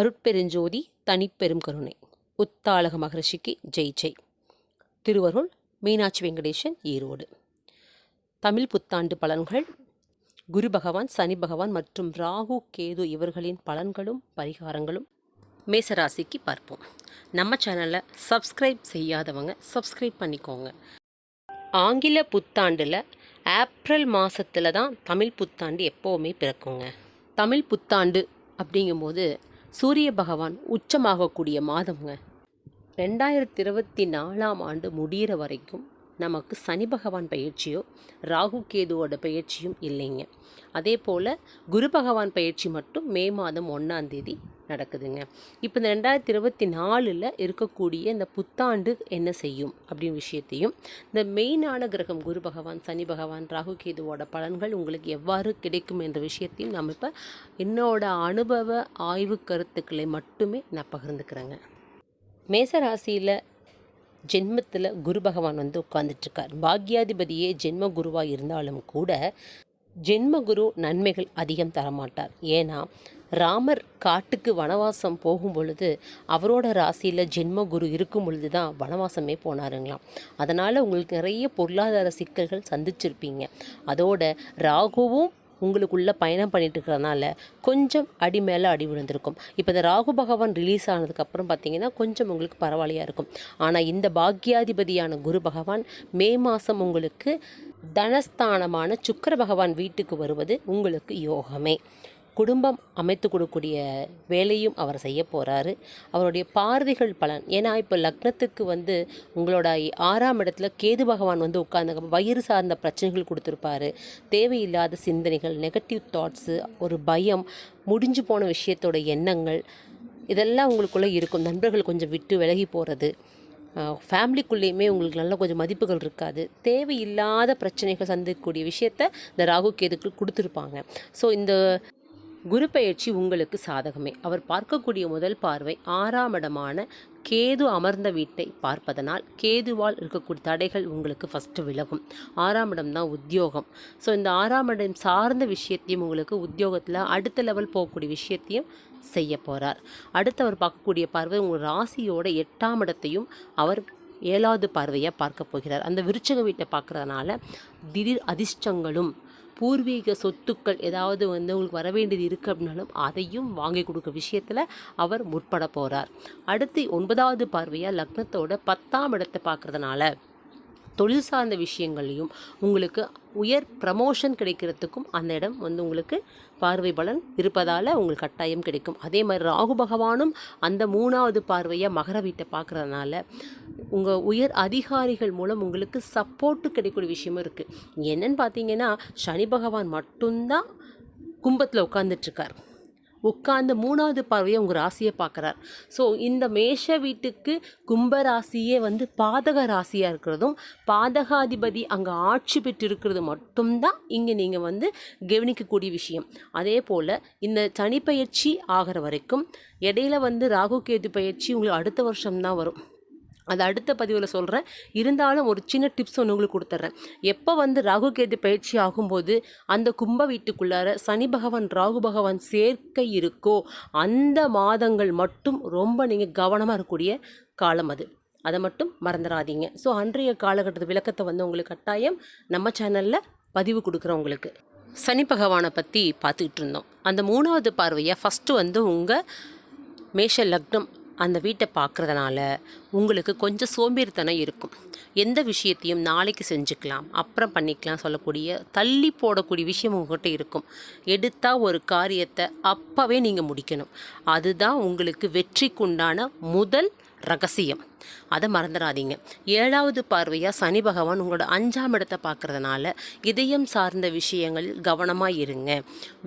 அருட்பெருஞ்சோதி தனிப்பெரும் கருணை. உத்தாளக மகரிஷிக்கு ஜெய் ஜெய். திருவருள் மீனாட்சி வெங்கடேசன் ஈரோடு. தமிழ் புத்தாண்டு பலன்கள். குரு பகவான் சனி பகவான் மற்றும் ராகு கேது இவர்களின் பலன்களும் பரிகாரங்களும் மேசராசிக்கு பார்ப்போம். நம்ம சேனலை சப்ஸ்கிரைப் செய்யாதவங்க சப்ஸ்கிரைப் பண்ணிக்கோங்க. ஆங்கில புத்தாண்டில் ஏப்ரல் மாதத்தில் தான் தமிழ் புத்தாண்டு எப்போவுமே பிறக்குங்க. தமிழ் புத்தாண்டு அப்படிங்கும்போது சூரிய பகவான் உச்சமாகக்கூடிய மாதம்ங்க. ரெண்டாயிரத்தி இருபத்தி நாலாம் ஆண்டு முடிகிற வரைக்கும் நமக்கு சனி பகவான் பயிற்சியோ ராகு கேதுவோட பயிற்சியும் இல்லைங்க. அதே போல் குரு பகவான் பயிற்சி மட்டும் மே மாதம் ஒன்றாந்தேதி நடக்குதுங்க. இப்போ இந்த ரெண்டாயிரத்தி இருபத்தி நாலில் இருக்கக்கூடிய இந்த புத்தாண்டு என்ன செய்யும் அப்படின்னு விஷயத்தையும் இந்த மெயினான கிரகம் குரு பகவான் சனி பகவான் ராகு கேதுவோட பலன்கள் உங்களுக்கு எவ்வாறு கிடைக்கும் என்ற விஷயத்தையும் நம்ம இப்போ என்னோட அனுபவ ஆய்வு கருத்துக்களை மட்டுமே நான் பகிர்ந்துக்கிறேங்க. மேசராசியில் ஜென்மத்தில் குரு பகவான் வந்து உட்கார்ந்துட்டுருக்கார் பாக்யாதிபதியே ஜென்ம குருவாக இருந்தாலும் கூட ஜென்ம குரு நன்மைகள் அதிகம் தரமாட்டார். ஏன்னா ராமர் காட்டுக்கு வனவாசம் போகும் பொழுது அவரோட ராசியில் ஜென்ம குரு இருக்கும் பொழுது தான் வனவாசமே போனாருங்களாம். அதனால் உங்களுக்கு நிறைய பொருளாதார சிக்கல்கள் சந்திச்சிருப்பீங்க. அதோட ராகுவும் உங்களுக்குள்ள பயணம் பண்ணிட்டு இருக்கிறதுனால கொஞ்சம் அடி மேலே அடி விழுந்திருக்கும். இப்போ இந்த ராகு பகவான் ரிலீஸ் ஆனதுக்கப்புறம் பார்த்தீங்கன்னா கொஞ்சம் உங்களுக்கு பரவாயில்லையா இருக்கும். ஆனால் இந்த பாக்யாதிபதியான குரு பகவான் மே மாதம் உங்களுக்கு தனஸ்தானமான சுக்கர பகவான் வீட்டுக்கு வருவது உங்களுக்கு யோகமே. குடும்பம் அமைத்து கொடுக்கக்கூடிய வேலையும் அவர் செய்ய போகிறாரு அவருடைய பார்வைகள் பலன். ஏன்னா இப்போ லக்னத்துக்கு வந்து உங்களோட ஆறாம் இடத்துல கேது பகவான் வந்து உட்கார்ந்து வயிறு சார்ந்த பிரச்சனைகள் கொடுத்துருப்பாரு. தேவையில்லாத சிந்தனைகள் நெகட்டிவ் தாட்ஸு ஒரு பயம் முடிஞ்சு போன விஷயத்தோட எண்ணங்கள் இதெல்லாம் உங்களுக்குள்ளே இருக்கும். நண்பர்கள் கொஞ்சம் விட்டு விலகி போகிறது ஃபேமிலிக்குள்ளேயுமே உங்களுக்கு நல்ல கொஞ்சம் மதிப்புகள் இருக்காது. தேவையில்லாத பிரச்சனைகள் சந்திக்கக்கூடிய விஷயத்த இந்த ராகு கேதுக்கு கொடுத்துருப்பாங்க. ஸோ இந்த குரு பயிற்சி உங்களுக்கு சாதகமே. அவர் பார்க்கக்கூடிய முதல் பார்வை ஆறாம் இடமான கேது அமர்ந்த வீட்டை பார்ப்பதனால் கேதுவால் இருக்கக்கூடிய தடைகள் உங்களுக்கு ஃபஸ்ட்டு விலகும். ஆறாம் இடம் தான் உத்தியோகம். ஸோ இந்த ஆறாம் இடம் சார்ந்த விஷயத்தையும் உங்களுக்கு உத்தியோகத்தில் அடுத்த லெவல் போகக்கூடிய விஷயத்தையும் செய்ய போகிறார் அடுத்து அவர் பார்க்கக்கூடிய பார்வை உங்கள் ராசியோட எட்டாம் இடத்தையும் அவர் ஏழாவது பார்வையாக பார்க்க போகிறார். அந்த விருச்சக வீட்டை பார்க்குறதுனால திடீர் அதிர்ஷ்டங்களும் பூர்வீக சொத்துக்கள் ஏதாவது வந்து உங்களுக்கு வர வேண்டியது இருக்குது அப்படின்னாலும் அதையும் வாங்கி கொடுக்க விஷயத்தில் அவர் முற்பட போகிறார் அடுத்து ஒன்பதாவது பார்வையாக லக்னத்தோட பத்தாம் இடத்தை பார்க்குறதுனால தொழில் சார்ந்த விஷயங்கள்லையும் உங்களுக்கு உயர் ப்ரமோஷன் கிடைக்கிறதுக்கும் அந்த இடம் வந்து உங்களுக்கு பார்வை பலன் இருப்பதால் உங்களுக்கு கட்டாயம் கிடைக்கும். அதே மாதிரி ராகு பகவானும் அந்த மூணாவது பார்வையாக மகர வீட்டை பார்க்குறதுனால உங்கள் உயர் அதிகாரிகள் மூலம் உங்களுக்கு சப்போர்ட்டு கிடைக்கக்கூடிய விஷயமும் இருக்குது என்னென்னு பார்த்தீங்கன்னா சனி பகவான் மட்டும்தான் கும்பத்தில் உட்காந்துட்ருக்கார் உட்கார்ந்து மூணாவது பார்வையை உங்கள் ராசியை பார்க்குறார். ஸோ இந்த மேஷ வீட்டுக்கு கும்ப ராசியே வந்து பாதக ராசியாக இருக்கிறதும் பாதகாதிபதி அங்கே ஆட்சி பெற்று இருக்கிறது மட்டும்தான் இங்கே நீங்கள் வந்து கவனிக்கக்கூடிய விஷயம். அதே போல் இந்த தனிப்பயிற்சி ஆகிற வரைக்கும் இடையில வந்து ராகு கேது பயிற்சி உங்களுக்கு அடுத்த வருஷம்தான் வரும். அது அடுத்த பதிவில் சொல்கிறேன் இருந்தாலும் ஒரு சின்ன டிப்ஸ் ஒன்று உங்களுக்கு கொடுத்துட்றேன் எப்போ வந்து ராகு கேது பயிற்சி ஆகும்போது அந்த கும்ப வீட்டுக்குள்ளார சனி பகவான் ராகு பகவான் சேர்க்கை இருக்கோ அந்த மாதங்கள் மட்டும் ரொம்ப நீங்கள் கவனமாக இருக்கக்கூடிய காலம் அது. அதை மட்டும் மறந்துடாதீங்க. ஸோ அன்றைய காலகட்டத்து விளக்கத்தை வந்து உங்களுக்கு கட்டாயம் நம்ம சேனலில் பதிவு கொடுக்குறோம் உங்களுக்கு. சனி பகவானை பற்றி பார்த்துக்கிட்டு இருந்தோம். அந்த மூணாவது பார்வையை ஃபஸ்ட்டு வந்து உங்கள் மேஷ லக்னம் அந்த வீட்டை பார்க்குறதுனால உங்களுக்கு கொஞ்சம் சோம்பேறித்தனம் இருக்கும். எந்த விஷயத்தையும் நாளைக்கு செஞ்சுக்கலாம் அப்புறம் பண்ணிக்கலாம் சொல்லக்கூடிய தள்ளி போடக்கூடிய விஷயம் உங்கள்கிட்ட இருக்கும். எடுத்தால் ஒரு காரியத்தை அப்போவே நீங்கள் முடிக்கணும். அதுதான் உங்களுக்கு வெற்றிக்குண்டான முதல் ரகசியம். அதை மறந்துடாதீங்க. ஏழாவது பார்வையாக சனி பகவான் உங்களோட அஞ்சாம் இடத்தை பார்க்குறதுனால இதயம் சார்ந்த விஷயங்களில் கவனமாக இருங்க.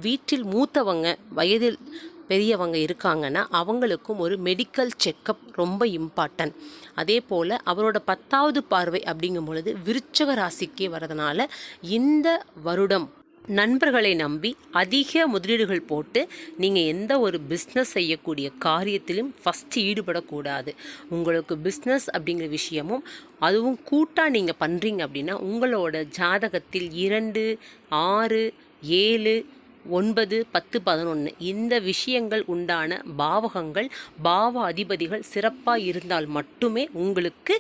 வீட்டில் மூத்தவங்க வயதில் பெரியவங்க இருக்காங்கன்னா அவங்களுக்கும் ஒரு மெடிக்கல் செக்கப் ரொம்ப இம்பார்ட்டன்ட் அதே போல் அவரோட பத்தாவது பார்வை அப்படிங்கும் பொழுது விருச்சக ராசிக்கே வரதுனால இந்த வருடம் நண்பர்களை நம்பி அதிக முதலீடுகள் போட்டு நீங்கள் எந்த ஒரு பிஸ்னஸ் செய்யக்கூடிய காரியத்திலும் ஃபஸ்ட்டு ஈடுபடக்கூடாது. உங்களுக்கு பிஸ்னஸ் அப்படிங்கிற விஷயமும் அதுவும் கூட்டாக நீங்கள் பண்ணுறீங்க அப்படின்னா உங்களோட ஜாதகத்தில் இரண்டு ஆறு ஏழு ஒன்பது பத்து பதினொன்று இந்த விஷயங்கள் உண்டான பாவகங்கள் பாவ அதிபதிகள் சிறப்பாக இருந்தால் மட்டுமே உங்களுக்கு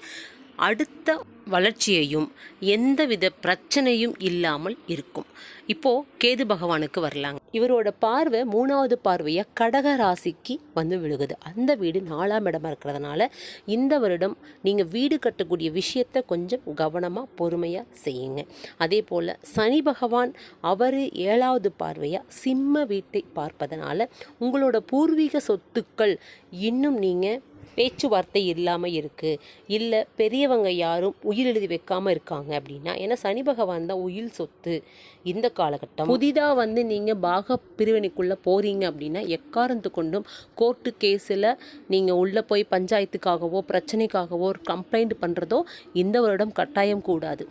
அடுத்த வளர்ச்சியையும் எந்தவித பிரச்சனையும் இல்லாமல் இருக்கும். இப்போ கேது பகவானுக்கு வரலாங்க. இவரோட பார்வை மூணாவது பார்வையாக கடக ராசிக்கு வந்து விழுகுது. அந்த வீடு நாலாம் இடமா இருக்கிறதுனால இந்த வருடம் நீங்கள் வீடு கட்டக்கூடிய விஷயத்தை கொஞ்சம் கவனமாக பொறுமையாக செய்யுங்க. அதே போல் சனி பகவான் அவர் ஏழாவது பார்வையாக சிம்ம வீட்டை பார்ப்பதனால உங்களோட பூர்வீக சொத்துக்கள் இன்னும் நீங்கள் பேச்சுவார்த்தை இல்லாமல் இருக்குது இல்லை பெரியவங்க யாரும் உயிர் எழுதி வைக்காமல் இருக்காங்க அப்படின்னா ஏன்னா சனி பகவான் தான் உயிர் சொத்து இந்த காலகட்டம். புதிதாக வந்து நீங்கள் பாக பிரிவினைக்குள்ளே போகிறீங்க அப்படின்னா எக்காரந்து கொண்டும் கோர்ட்டு கேஸில் நீங்கள் உள்ளே போய் பஞ்சாயத்துக்காகவோ பிரச்சனைக்காகவோ கம்ப்ளைண்ட் பண்ணுறதோ இந்த வருடம் கட்டாயம் கூடாது.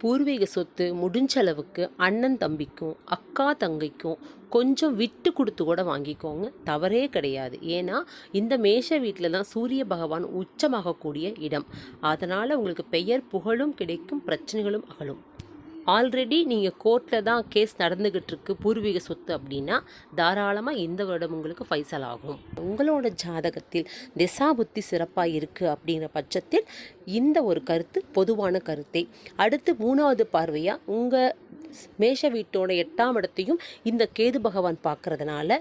பூர்வீக சொத்து முடிஞ்ச அளவுக்கு அண்ணன் தம்பிக்கும் அக்கா தங்கைக்கும் கொஞ்சம் விட்டு கொடுத்து கூட வாங்கிக்கோங்க. தவறே கிடையாது. ஏன்னா இந்த மேஷ வீட்டில் தான் சூரிய பகவான் உச்சமாகக்கூடிய இடம். அதனால் உங்களுக்கு பெயர் புகழும் கிடைக்கும் பிரச்சனைகளும் அகலும். ஆல்ரெடி நீங்கள் கோர்ட்டில் தான் கேஸ் நடந்துக்கிட்டு இருக்கு பூர்வீக சொத்து அப்படின்னா தாராளமாக இந்த வருடம் உங்களுக்கு ஃபைசல் ஆகும். உங்களோட ஜாதகத்தில் திசா புத்தி சிறப்பாக இருக்குது அப்படிங்கிற பட்சத்தில் இந்த ஒரு கருத்து பொதுவான கருத்தை. அடுத்து மூணாவது பார்வையாக உங்கள் மேஷ வீட்டோட எட்டாம் இடத்தையும் இந்த கேது பகவான் பார்க்கறதுனால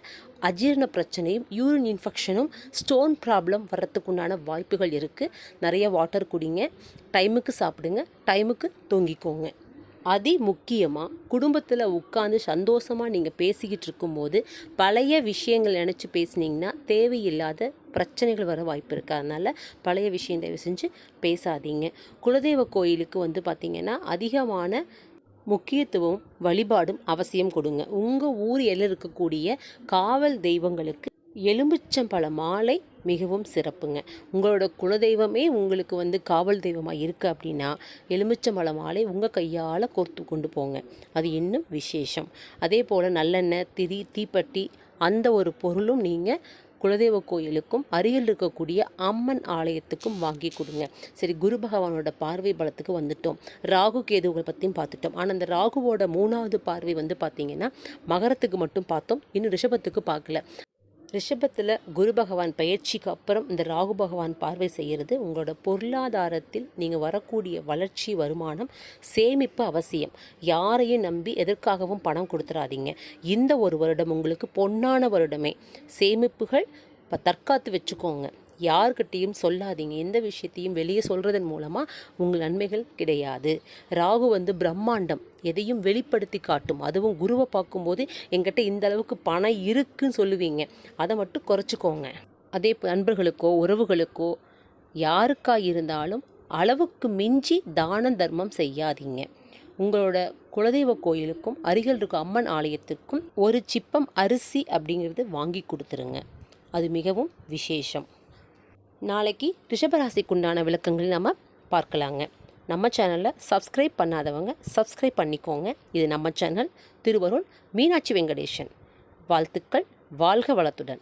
அஜீரண பிரச்சனையும் யூரின் இன்ஃபெக்ஷனும் ஸ்டோன் ப்ராப்ளம் வர்றதுக்குண்டான வாய்ப்புகள் இருக்குது நிறைய வாட்டர் குடிங்க டைமுக்கு சாப்பிடுங்க டைமுக்கு தூங்கிக்கோங்க. அதி முக்கியமாக குடும்பத்தில் உட்காந்து சந்தோஷமாக நீங்கள் பேசிக்கிட்டு இருக்கும்போது பழைய விஷயங்கள் நினச்சி பேசுனீங்கன்னா தேவையில்லாத பிரச்சனைகள் வர வாய்ப்பு இருக்குது அதனால் பழைய விஷயம் தயவு செஞ்சு பேசாதீங்க. குலதெய்வ கோயிலுக்கு வந்து பார்த்திங்கன்னா அதிகமான முக்கியத்துவம் வழிபாடும் அவசியம் கொடுங்க. உங்கள் ஊர் எல்லையில் இருக்கக்கூடிய காவல் தெய்வங்களுக்கு எலும்புச்சம்பழ மாலை மிகவும் சிறப்புங்க. உங்களோட குலதெய்வமே உங்களுக்கு வந்து காவல் தெய்வமாக இருக்குது அப்படின்னா எலுமிச்சம்பழ மாலை உங்கள் கையால் கோர்த்து கொண்டு போங்க. அது இன்னும் விசேஷம். அதே போல் நல்லெண்ணெய் திரி தீப்பெட்டி அந்த ஒரு பொருளும் நீங்கள் குலதெய்வ கோயிலுக்கும் அருகில் இருக்கக்கூடிய அம்மன் ஆலயத்துக்கும் வாங்கி கொடுங்க. சரி குரு பகவானோட பார்வை பலத்துக்கு வந்துட்டோம். ராகு கேதுவை பற்றியும் பார்த்துட்டோம். ஆனால் அந்த ராகுவோட மூணாவது பார்வை வந்து பார்த்திங்கன்னா மகரத்துக்கு மட்டும் பார்த்தோம். இன்னும் ரிஷபத்துக்கு பார்க்கல. ரிஷபத்தில் குரு பகவான் பயிற்சிக்கு அப்புறம் இந்த ராகு பகவான் பார்வை செய்கிறது உங்களோட பொருளாதாரத்தில் நீங்கள் வரக்கூடிய வளர்ச்சி வருமானம் சேமிப்பு அவசியம். யாரையும் நம்பி எதற்காகவும் பணம் கொடுத்துடாதீங்க இந்த ஒரு வருடம் உங்களுக்கு பொன்னான வருடமே. சேமிப்புகள் இப்போ தற்காத்து வச்சுக்கோங்க. யார்கிட்டையும் சொல்லாதீங்க. எந்த விஷயத்தையும் வெளியே சொல்கிறதன் மூலமாக உங்கள் நன்மைகள் கிடையாது. ராகு வந்து பிரம்மாண்டம். எதையும் வெளிப்படுத்தி காட்டும். அதுவும் குருவை பார்க்கும்போது எங்கிட்ட இந்த அளவுக்கு பணம் இருக்குன்னு சொல்லுவீங்க. அதை மட்டும் குறைச்சிக்கோங்க. அதே நண்பர்களுக்கோ உறவுகளுக்கோ யாருக்கா இருந்தாலும் அளவுக்கு மிஞ்சி தான தர்மம் செய்யாதீங்க. உங்களோட குலதெய்வ கோயிலுக்கும் அருகில் இருக்க அம்மன் ஆலயத்துக்கும் ஒரு சிப்பம் அரிசி அப்படிங்கிறது வாங்கி கொடுத்துருங்க. அது மிகவும் விசேஷம். நாளைக்கு ரிஷபராசிக்குண்டான விளக்கங்கள் நம்ம பார்க்கலாங்க. நம்ம சேனலில் சப்ஸ்கிரைப் பண்ணாதவங்க சப்ஸ்கிரைப் பண்ணிக்கோங்க. இது நம்ம சேனல் திருவருள் மீனாட்சி வெங்கடேஷன் வாழ்த்துக்கள் வாழ்க வளத்துடன்.